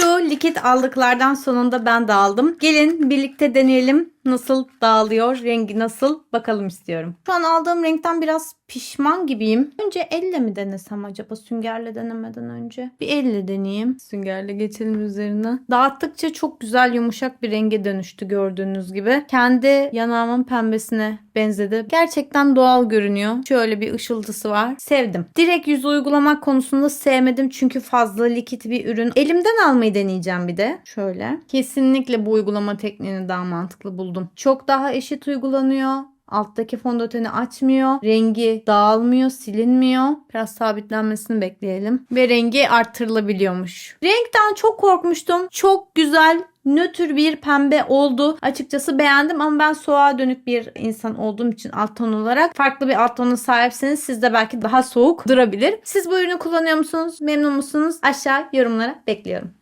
mucho. Likit aldıklardan sonunda ben de aldım. Gelin birlikte deneyelim. Nasıl dağılıyor, rengi nasıl bakalım istiyorum. Şu an aldığım renkten biraz pişman gibiyim. Önce elle mi denesem acaba süngerle denemeden önce? Bir elle deneyeyim. Süngerle geçelim üzerine. Dağıttıkça çok güzel yumuşak bir renge dönüştü gördüğünüz gibi. Kendi yanağımın pembesine benzedi. Gerçekten doğal görünüyor. Şöyle bir ışıltısı var. Sevdim. Direkt yüz uygulamak konusunda sevmedim çünkü fazla likit bir ürün. Elimden almayı deneyeceğim bir de. Şöyle. Kesinlikle bu uygulama tekniğini daha mantıklı buldum. Çok daha eşit uygulanıyor. Alttaki fondöteni açmıyor. Rengi dağılmıyor, silinmiyor. Biraz sabitlenmesini bekleyelim. Ve rengi arttırılabiliyormuş. Renkten çok korkmuştum. Çok güzel nötr bir pembe oldu. Açıkçası beğendim ama ben soğuğa dönük bir insan olduğum için alt ton olarak farklı bir alt tona sahipseniz sizde belki daha soğuk durabilir. Siz bu ürünü kullanıyor musunuz? Memnun musunuz? Aşağı yorumlara bekliyorum.